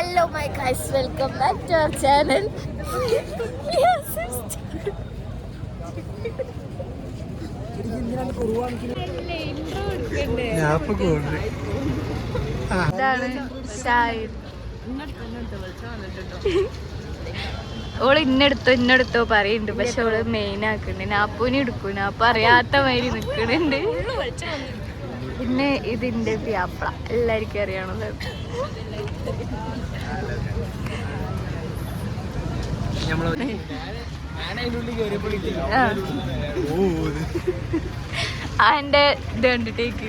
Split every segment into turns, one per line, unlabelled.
Hello my guys welcome back to our channel ഇതാണ് Shahid. All ഇന്നെടുത്തോ ഇന്നെടുത്തോ പറയുന്നുണ്ട് പക്ഷെ ഓൾ മെയിൻ ആക്കുന്നുണ്ട് നാപ്പൂനി എടുക്കും. നാപ്പ അറിയാത്ത മാതിരി നിക്കണുണ്ട്. പിന്നെ ഇതിന്റെ വ്യാപ്ല. എല്ലാവർക്കും അറിയണത് അതിന്റെ ഇത് കണ്ടിട്ടേക്ക്.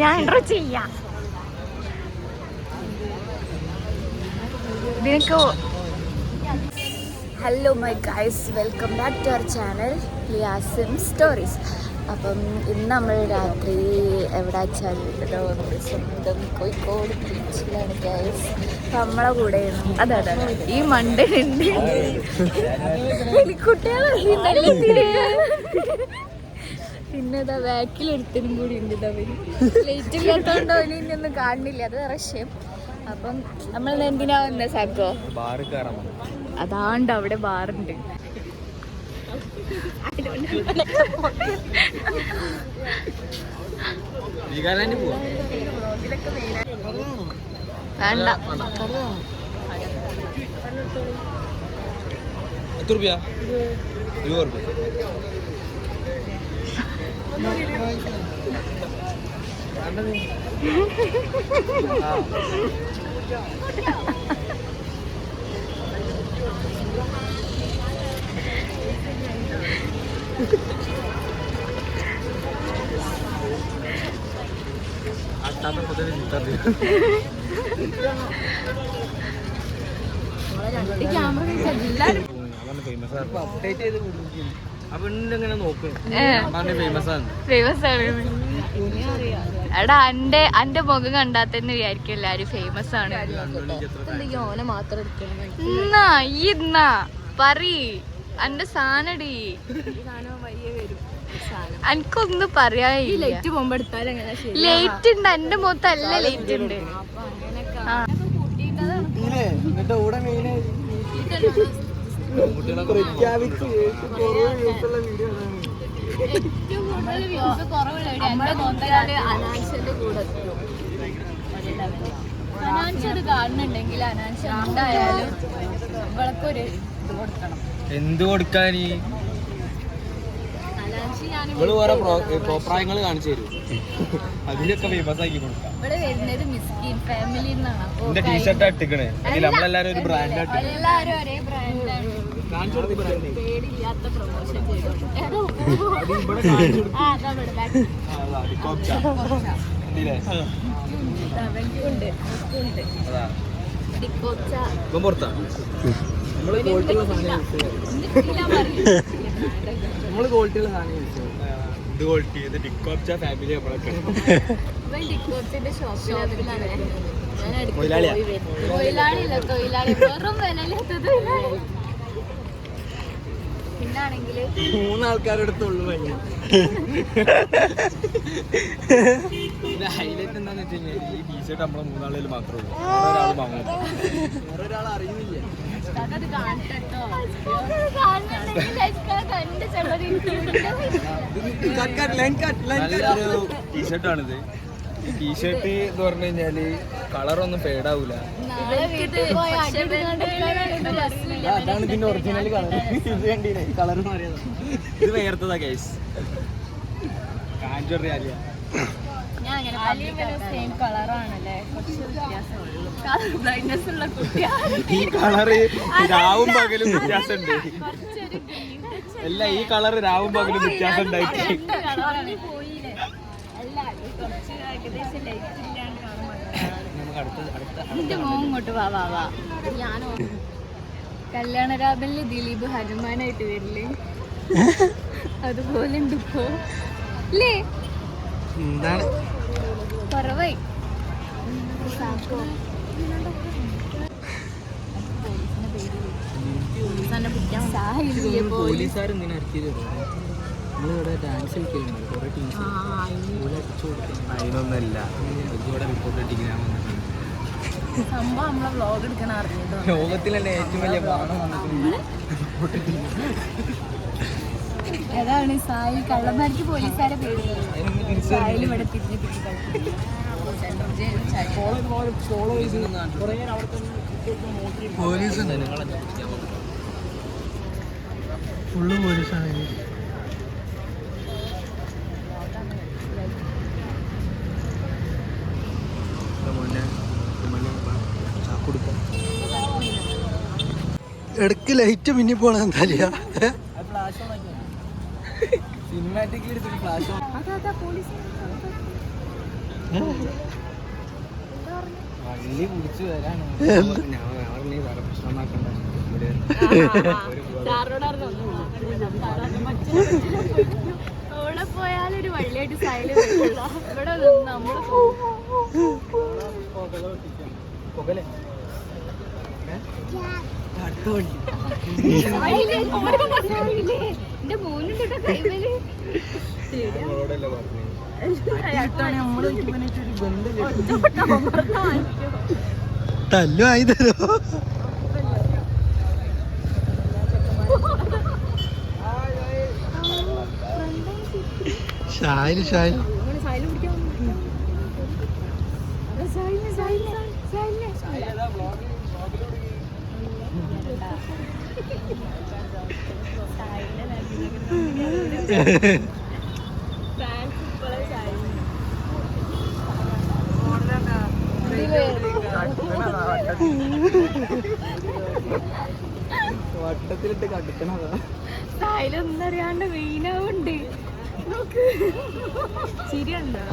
ഞാൻ എൻട്രോ ചെയ്യാം. ഇതിനൊക്കെ hello my guys welcome back to our channel ലിയാസിം stories അപ്പം ഇന്ന് നമ്മൾ രാത്രി എവിടെ വെച്ചാൽ നമ്മുടെ സ്വന്തം കോഴിക്കോട് ബീച്ചിലാണ് ഗൈസ് നമ്മളെ കൂടെ അതെ അതെ അതെ. ഈ മണ്ടനുണ്ട് കുട്ടികളെ പിന്നെ ഇതാ ബാക്കിൽ ഒരുത്തനും കൂടി ഉണ്ട് ഇതാ അവർ ലേറ്റ് അവന് ഇനി ഒന്നും കാണുന്നില്ല അത് റഷ്യം അപ്പം നമ്മൾ എന്തിനാ വന്ന സാക്കോ? അതാണ്ട് അവിടെ ബാറുണ്ട്. വേണ്ട.
എത്ര രൂപ ഇരുപത് രൂപ അത്താത്ത ഫേമസ് ആണ്
എടാ അന്റെ അന്റെ മുഖം കണ്ടാൽ തന്നെ വിചാരിക്കും എല്ലാരും ഫേമസ് ആണ്. എന്നാ ഈ പറീ അന്റെ സാനടി എനിക്കൊന്നും പറയാനില്ല.
ലൈറ്റ് പോകുമ്പോ ശരി
ലേറ്റ് ഉണ്ട്. എന്റെ മുഖത്തല്ല ലേറ്റ് ഉണ്ട്.
പ്രഖ്യാപിച്ച്
ഏറ്റവും കൂടുതൽ വ്യൂസ് കുറവുള്ള എന്റെ നോക്കിയാൽ അനാൻഷന്റെ കൂടെ എത്തും. അനാൻഷ് അത് കാണുന്നുണ്ടെങ്കിൽ അനാൻഷ് എന്തായാലും ഇവൾക്കൊരു ഇത് കൊടുക്കണം.
എന്ത് കൊടുക്കാനി ഇവൾ ഓരോ പ്രോപ്രായങ്ങൾ കാണിച്ചു തരും. അതിലൊക്കെ ഫേമസ് ആക്കി കൊടുക്കാം. എന്റെ ടീഷർട്ട് ഇട്ടിക്കണേ. അതിൽ നമ്മളെല്ലാരും ഒരു ബ്രാൻഡ് ഇപ്പം പുറത്താ? നമ്മൾ ക്വാളിറ്റിയുള്ള സാധനം ക്വാളിറ്റിയുള്ള സാധനം ഇത് ക്വാളിറ്റി ഇത് ഫാമിലി നമ്മളൊക്കെ. തൊഴിലാളിയാ?
തൊഴിലാളിയല്ല തൊഴിലാളി. വെറും വിലയില്ലാത്ത തൊഴിലാളി.
ഹൈലൈറ്റ് എന്താന്ന് വെച്ച് കഴിഞ്ഞാൽ ഈ ടീഷർട്ട് നമ്മളെ മൂന്നാളിൽ മാത്രമേ ഉള്ളൂ. ഒരാൾ വാങ്ങും. ഒരാൾ അറിയുന്നില്ല. നല്ലൊരു ടീഷർട്ടാണിത് ടീഷർട്ട് എന്ന് പറഞ്ഞു കഴിഞ്ഞാൽ കളറൊന്നും ഫേഡ് ആവൂല. അതാണ് ഇതിന്റെ ഒറിജിനൽ കളർ ഇത് കണ്ടീനെ കളർ മാറിയത്. ഇത് വേർത്തതാ കേസ് കാഞ്ചൊറി അറിയാ
സെയിം കളറാണല്ലേ? കുറച്ച് വ്യത്യാസമുള്ളൂ ബ്ലൈൻഡ്നെസ് ഉള്ള കുട്ടിയാണ്
ഈ കളറ് രാവും പകലും വ്യത്യാസമുണ്ട്. അല്ല ഈ കളർ രാവും പകലും വ്യത്യാസം ഉണ്ടായിട്ട്.
മോൻ ഇങ്ങോട്ട് വാ വാ വാ.
ഞാനോ?
കല്യാണ രാമനിൽ ദിലീപ് ഹനുമാനായിട്ട് വരില്ലേ? അതുപോലെ ഉണ്ട് ഇപ്പോ. അല്ലേ കുറവായി.
അതിനൊന്നല്ല. റിപ്പോർട്ട്
സംഭവം നമ്മളെ വ്ലോഗ് എടുക്കണ അറിഞ്ഞിട്ടോ
ഏറ്റവും വലിയ
അതാണ് സായി കള്ളന്മാർക്ക് പോലീസുകാരെ പേര് സായിൽ ഇവിടെ തിരിഞ്ഞു പിടിക്കാൻ
പോലീസ് ഫുള്ള് പോലീസാണ്
ഇടയ്ക്ക് ലൈറ്റ് മിന്നി പോണ എന്താ
സിനിമാറ്റിക്കലി എടുത്തിട്ട് ഫ്ലാഷ്
അതാ പോലീസ്
വള്ളി പിടിച്ചു വരാണ്. ഞാൻ പറഞ്ഞ വേറെ പ്രശ്നമാക്കണ്ട
വള്ളിയായിട്ട് സൈൽ വരില്ല ഇവിടെ നമ്മൾ
പുകലെ അടുത്ത വണ്ടി
എന്റെ മോനുണ്ട്
കൈമേൽ.
തല്ലു ആയി തരോ.
ഷായിൽ സൈൽ
വട്ടത്തിലിട്ട് കടുക്കണതാ.
സൈലൊന്നും അറിയാണ്ട് വീണാവുണ്ട് നോക്ക് ചിരിയുണ്ടോ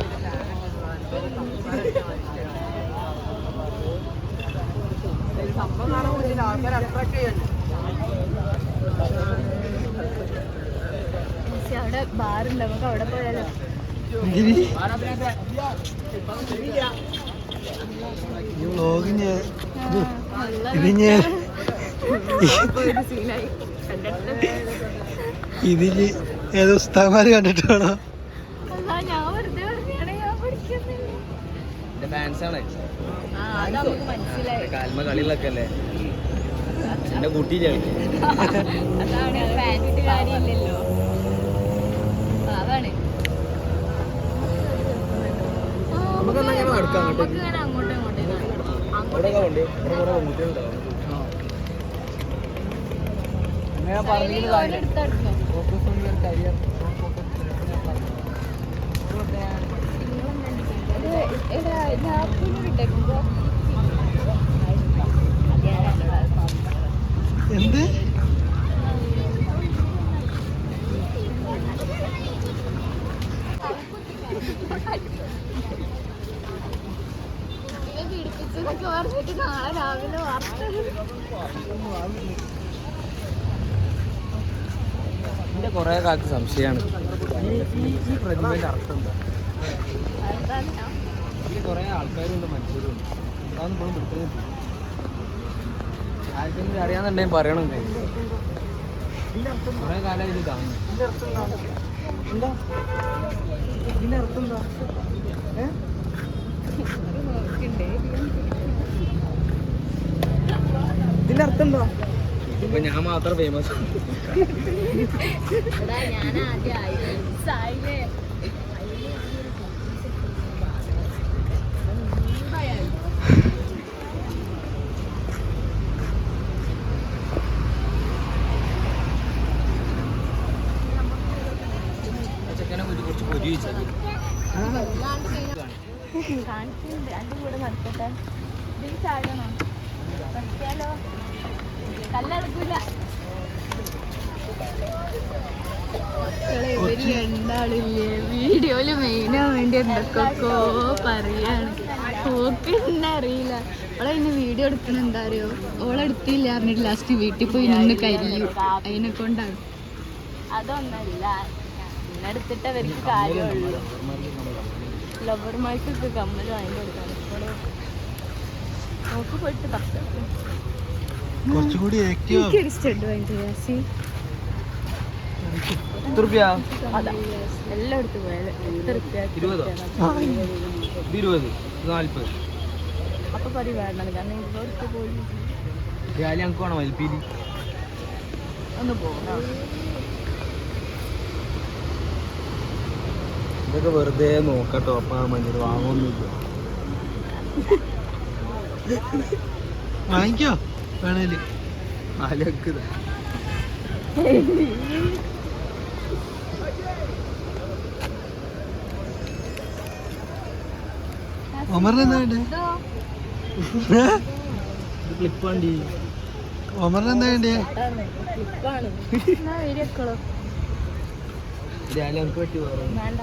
പക്ഷെ അവിടെ ബാറുണ്ട് നമുക്ക് അവിടെ പോയാലോ?
ഈ വ്ളോഗ് ഞാൻ ഇത് ഞാൻ
സീനായി
ഇതിൽ ഏതോ ഉസ്താമാര് കണ്ടിട്ടാണോ?
കാൽമ കളികളൊക്കെ അല്ലേ? എന്റെ കുട്ടി നമുക്കെന്നാ ഞാൻ നടക്കാം അങ്ങോട്ട്.
നമുക്ക് ഇങ്ങനെ അങ്ങോട്ടും ഇങ്ങോട്ടും
ഇവിടെ ഉണ്ട് ഇവിടെ കുറെ പെൺകുട്ടികളുണ്ടാവും ഞാൻ പറഞ്ഞിട്ട് കാര്യം.
എടുത്തെടുക്കും.
ഫോക്കസ് ഓൺ യുവർ കരിയർ
എന്ത്
പറഞ്ഞിട്ട് നാളെ രാവിലെ വാർത്ത
എന്റെ കുറെ കാലത്ത് സംശയമാണ്. ഈ പ്രതിമയുടെ അർത്ഥം എന്താ ഇതിൽ കുറെ ആൾക്കാരുണ്ട് മനുഷ്യരുണ്ട്. അതൊന്നും ഇപ്പോഴും പിടിക്കുന്നില്ല ആർക്കെങ്കിലും അറിയാന്നുണ്ടെങ്കിൽ പറയണം കുറേ കാലം ഇത് കാണുന്നു. എന്താ ഇതിന്റെ അർത്ഥം എന്താ? അർത്ഥം എന്താ? ഇപ്പൊ ഞാൻ മാത്രം ഫേമസ് ചെക്കനെ ഒരു കുറച്ച് പൊരി വെച്ചത്
കാണിക്കുന്നുണ്ട് അതിന്റെ കൂടെ നടക്കട്ടെ. ഇതിൽ ചാടണോ പഠിക്കാലോ വീഡിയോയിൽ മെയിനാ വേണ്ടി എന്തൊക്കെയൊക്കെ പറയാണ്. ഓക്ക് അറിയില്ല. അവളെ ഇന്ന് വീഡിയോ എടുക്കണ എന്താ അറിയോ? ഓളെടുത്തില്ല അറിഞ്ഞിട്ട് ലാസ്റ്റ് വീട്ടിൽ പോയി നിന്ന് കരിയും. അതിനെ കൊണ്ടാണ്. അതൊന്നല്ല. എടുത്തിട്ട് അവർക്ക് കാര്യമുള്ളൂ. ലവർമാർക്കൊക്കെ കമ്മൽ വാങ്ങി കൊടുക്കാൻ നോക്ക് പോയിട്ട് തപ്പ
കുറച്ചും കൂടി ആക്റ്റീവ്
സ്റ്റഡ് എല്ലായിടത്തും
ഇരുപതോ?
അപ്പൊ വേണ്ടത് കാരണം ഇവിടുത്തെ പോയി.
ഞങ്ങൾക്ക് വേണം
ഒന്ന്
ഇതൊക്കെ വെറുതെ നോക്കട്ടോ. അപ്പൊ മഞ്ഞൾ വാങ്ങൊന്നുമില്ല
വാങ്ങിക്കോ? വേണേൽ.
നാലക്ക്
ഒമറിന് എന്താ വേണ്ടേ?
ക്ലിപ്പ് വണ്ടി.
വേണ്ടേ?
പറ്റി
വേണ്ട.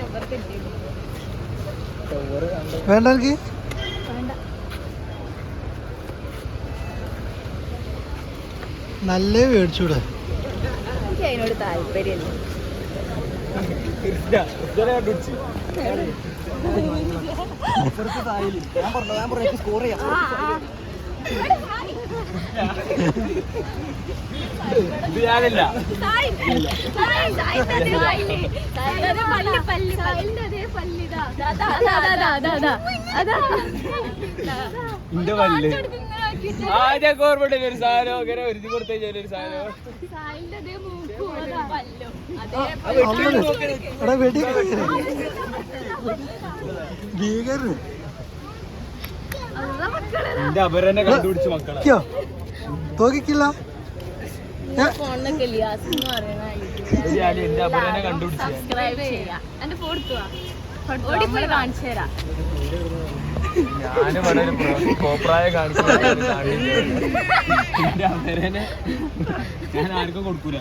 നമ്പർ
വേണ്ട എനിക്ക് നല്ല മേടിച്ചൂടെ
എനിക്ക് അതിനോട് താല്പര്യമില്ല
ഞാൻ പറഞ്ഞു ഞാൻ പറഞ്ഞു സ്കോർ ചെയ്യാം ഇത് ഞാനില്ല എന്റെ പല്ല്. ആദ്യം ഓർമ്മ ഒരു സാധനം കൊടുത്തു സാധനം. എന്റെ അപരനെ കണ്ടുപിടിച്ച് മക്കളെ.
തോക്കിക്കില്ല.
എന്റെ അപരനെ കണ്ടുപിടിച്ച്.
സബ്സ്ക്രൈബ് ചെയ്യാം. എന്റെ ഫോട്ടോ ഓടിപ്പോയി കാണിച്ചു തരാം.
ഞാനും ഇവിടെ ഒരു പ്രോ- കോപ്രായ കാണിച്ചു ഞാൻ ആർക്കും കൊടുക്കൂല.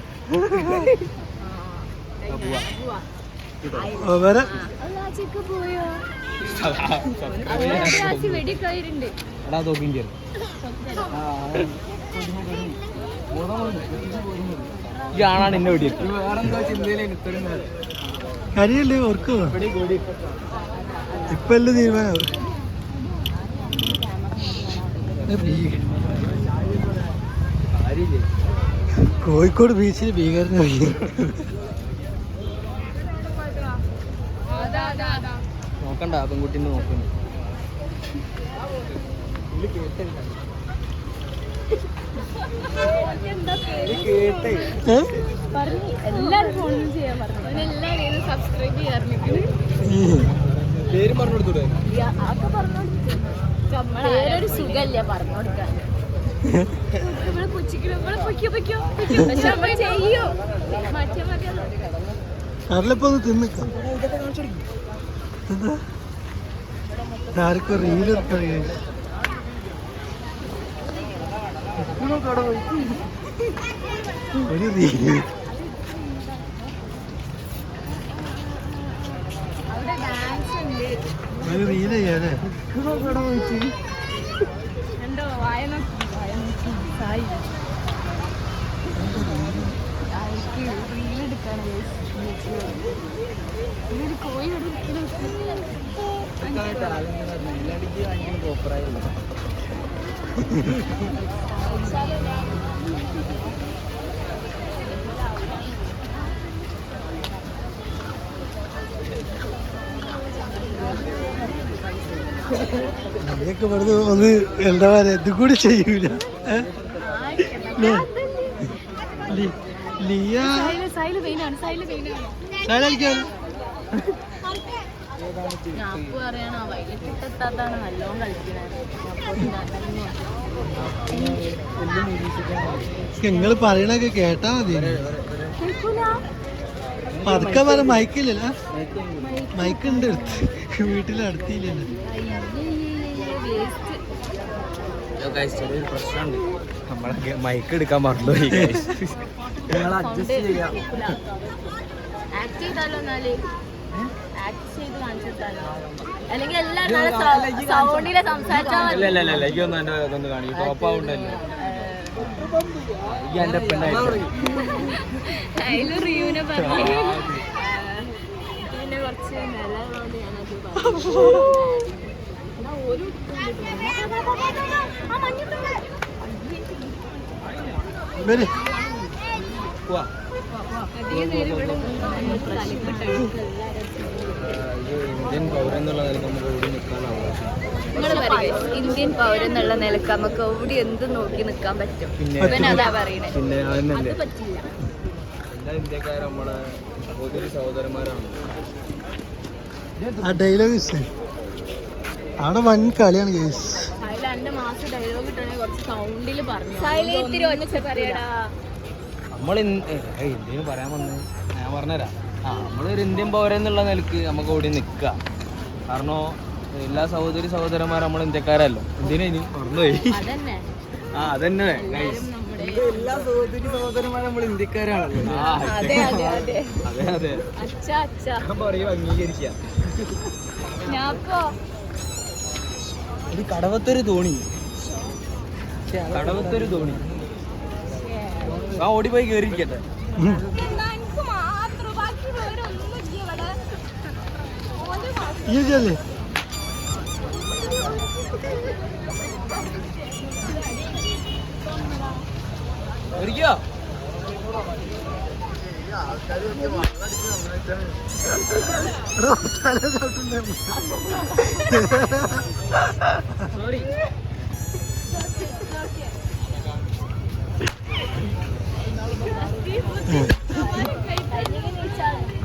ആണാണ് എന്നെ വെടിയത് വേറെന്തോ ചിന്തയിലേക്ക് ഇത്രയും നേരം
കരിയല്ലേ ഓർക്ക് ഇപ്പൊ എല്ലാം
തീരുമാനം?
കോഴിക്കോട് ബീച്ചിൽ ഭീകരന്
നോക്കണ്ട ആ നോക്കണ്ട കേട്ടേ
ഏ?
പറഞ്ഞു എല്ലാരും ഫോണിൽ ചെയ്യാൻ പറഞ്ഞു എല്ലാരും സബ്സ്ക്രൈബ് ചെയ്യാറുണ്ട്
ഉം.
പേരും പറഞ്ഞു കൊടുത്തൂടെ
ഇവിടെ ഇവിടെ ചെയ്യോ. മാറ്റിയാ മതിയല്ലോ
കടലിപ്പോ തിന്നിക്കാം. എന്താ ആർക്കും റീൽ എടുക്കാൻ ഒരു
രീതി
ഒരു റീൽ ചെയ്യാനേ
എന്തോ
അതൊക്കെ വെറുതെ ഒന്ന് എന്താ പറയുക ഇത് കൂടി ചെയ്യൂല ലിയ
ഞാൻ പറയണ വൈകിട്ടിട്ടെത്താത്താണ് നല്ലോണം കളിക്കുന്നത്
നിങ്ങൾ പറയണൊക്കെ കേട്ടാ മതി. പതുക്കെ പറ മയക്കില്ല മയക്കുണ്ട് അടുത്ത്. വീട്ടിൽ അടുത്തില്ലല്ലോ.
ചെറിയൊരു പ്രശ്നമുണ്ട്. നമ്മളെ മൈക്ക് എടുക്കാൻ മറന്നു നിങ്ങൾ അഡ്ജസ്റ്റ് ചെയ്യാം.
ആക്ട് ചെയ്ത് കാണിച്ചിട്ടാലോ അല്ലെങ്കിൽ സംസാരിച്ചാൽ
ടോപ്പാവുണ്ടല്ലോ ഈ എന്റെ പെണ്ണായിട്ട്
അതിൽ റിയൂനെ പറഞ്ഞു പിന്നെ കുറച്ച് നിലമുള്ളതുകൊണ്ട് ഞാനത് പറഞ്ഞു ഒരു
വരി.
പോവാ
അധികം നേരം ഇവിടെ തലക്കെട്ടാണ്
ഇന്ത്യൻ പൗരൻ എന്നുള്ള നിലയ്ക്ക് നമുക്ക് ഇവിടെ നിൽക്കാൻ അവകാശം.
നിങ്ങൾ പറയുക ഇന്ത്യൻ പൗരൻ എന്നുള്ള നിലയ്ക്ക് നമുക്ക് എവിടെ എന്ത് നോക്കി നിൽക്കാൻ പറ്റും?
പിന്നെ
ഇവൻ അതാ പറയണേ.
പിന്നെ അതന്നല്ലേ
പറ്റില്ല.
എല്ലാ ഇന്ത്യക്കാരും നമ്മളെ സഹോദരി സഹോദരന്മാരാണ്?
ആ ഡയലോഗ് അവിടെ വൻ കളിയാണ് കേസ്
അതിൽ എന്റെ മാസം ഡയലോഗ് കിട്ടണേ കുറച്ച് സൗണ്ടിൽ പറഞ്ഞു.
പറയടാ.
നമ്മൾ ഇന്ത്യയിൽ പറയാൻ വന്നത് ഞാൻ പറഞ്ഞുതരാം. ആ നമ്മളൊരു ഇന്ത്യൻ പൗരൻ എന്നുള്ള നിലയ്ക്ക് നമുക്ക് ഓടി നിൽക്കുക കാരണം എല്ലാ സഹോദരി സഹോദരന്മാരും നമ്മൾ ഇന്ത്യക്കാരല്ലോ? എന്തിനാ ഇനി മറന്നുപോയി
അതന്നെ.
ആ അതന്നെ. എല്ലാ സഹോദരി സഹോദരന്മാരും നമ്മൾ ഇന്ത്യക്കാരാണല്ലോ.
അതെ അതെ അതെ.
അതെ. അതെ
അച്ഛ അച്ഛ.
ഞാൻ പറയും അംഗീകരിക്കാം. ഒരു കടവത്തൊരു തോണി കടവത്തൊരു തോണി ആ ഓടിപ്പോയി കേറിയിരിക്കട്ടെ
എനിക്ക് മാത്രം ബാക്കിയുള്ളവരൊന്നും ഇവിടെ
ഈ ചെല്ലേ
കേറിക്കോ
എടാ, തല ചവിട്ടുണ്ടായിരുന്നു.
സോറി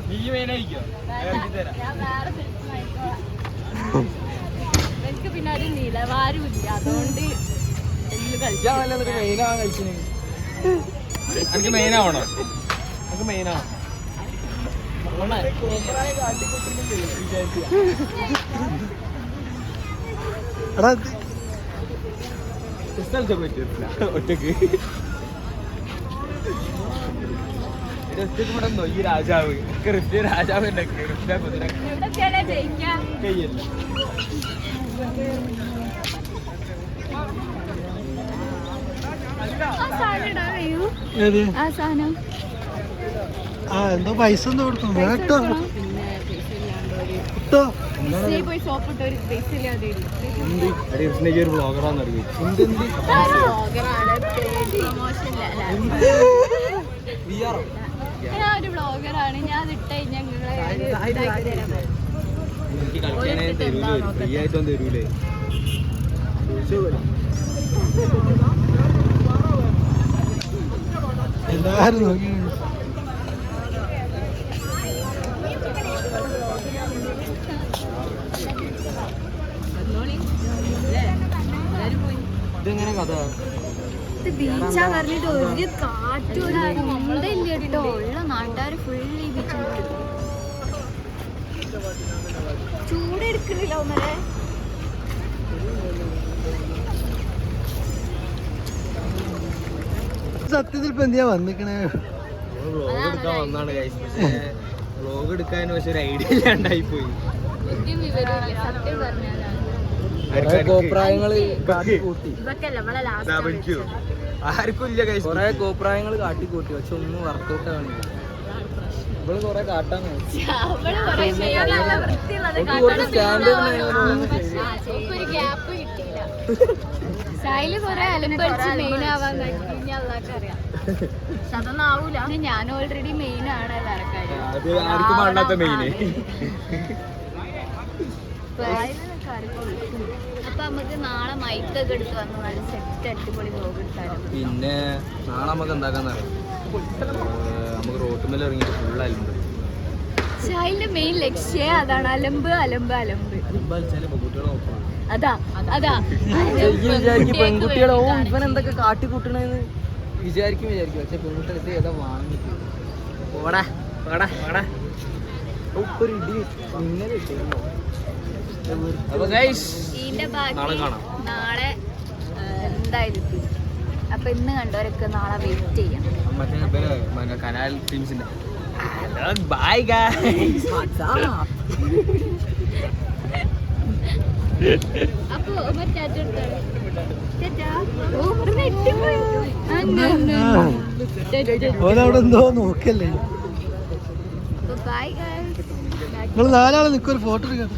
നീ
ഞാൻ വേറെ എനിക്ക് പിന്നെ ഒരു നിലവാരമില്ല. അതുകൊണ്ട്
എടാ
ഒറ്റയ്ക്ക്. ഒറ്റയ്ക്ക് ഈ രാജാവ്. ക്രിസ്ത്യ രാജാവ് ഉണ്ട് ക്രിസ്ത്യ കുതിര
ജയിക്കാം?
കയ്യല്ല.
ആ
എന്തോ പൈസ എന്തോ കൊടുക്കും കേട്ടോ കിട്ടോ
ഒരു
ബ്ലോഗറാന്ന് അറിയും?
പ്രൊമോഷൻ ഞാൻ ഒരു ബ്ലോഗറാണ് ഞാൻ ഇട്ട്
തരൂലേ ഫ്രീ ആയിട്ടൊന്നും തരൂലേ.
എല്ലാരും നോക്കി.
ഇതെങ്ങനെ കഥ?
ഇത് ബീച്ചാ പറഞ്ഞിട്ട് ഒരു കാറ്റും ഒരു കുന്തയില്ല കേട്ടോ ഉള്ള നാട്ടുകാർ ഫുൾ ഈ ബീച്ചിൽ ചൂടെടുക്കുന്നില്ല ഒന്നരെ
സത്യത്തിൽ ഇപ്പൊ എന്തിയാ വന്നിക്കണേ?
വ്ലോഗ് എടുക്കാൻ വന്നാണ്. പക്ഷേ എടുക്കാൻ പക്ഷെ ഒരു ഐഡിയ ഇല്ലാണ്ടായി പോയി.
സത്യം
കോപ്രായങ്ങൾ കാട്ടിക്കൂട്ടി കൊറേ കോപ്രായങ്ങൾ കാട്ടിക്കൂട്ടി പക്ഷെ ഒന്നും വർക്കൗട്ട് കാണില്ല ഇവൾ കൊറേ കാട്ടാൻ കുറച്ച്
മെയിൻ ആവൂല ഞാൻ ഓൾറെഡി മെയിൻ ആണ്
അത് ആർക്കും വേണ്ടാത്ത മെയിന്
അപ്പൊ നമുക്ക് നാളെ മൈക്കൊക്കെ എടുത്ത് വന്ന് നല്ല സെറ്റ് അടിപൊളി ബ്ലോഗ് എടുത്താലും?
പിന്നെ നാളെ നമുക്ക് എന്താക്കാന്ന് അറിയാം? നമുക്ക് റോട്ടുമേൽ ഇറങ്ങിയിട്ട് ഫുൾ
അലമ്പ്. അതിന്റെ മെയിൻ ലക്ഷ്യം അതാണ് അലമ്പ് അലമ്പ് അലമ്പ്. അതാ അതാ.
പെൺകുട്ടികളെ ഓ ഇവൻ എന്തൊക്കെ കാട്ടിക്കൂട്ടണെന്ന് വിചാരിക്കും വിചാരിക്കും. പക്ഷെ പെൺകുട്ടികൾ ഇത് ഏതാ വാങ്ങി പോടാ പോടാ ഒരു ഇടി
ഇങ്ങനെ?
നാളെ കാണാം.
നാളെ എന്തായിരിക്കും? അപ്പൊ ഇന്ന് കണ്ടവരൊക്കെ നാളെ വെയിറ്റ് ചെയ്യാം.
മറ്റേ കനാൽ ടീംസിന്റെ ബൈ ഗൈസ്
അപ്പൊ
ഓരവിടെ എന്തോ നോക്കല്ലേ. നിങ്ങൾ നാലാളെ നിൽക്കൊരു ഫോട്ടോ എടുക്കാം.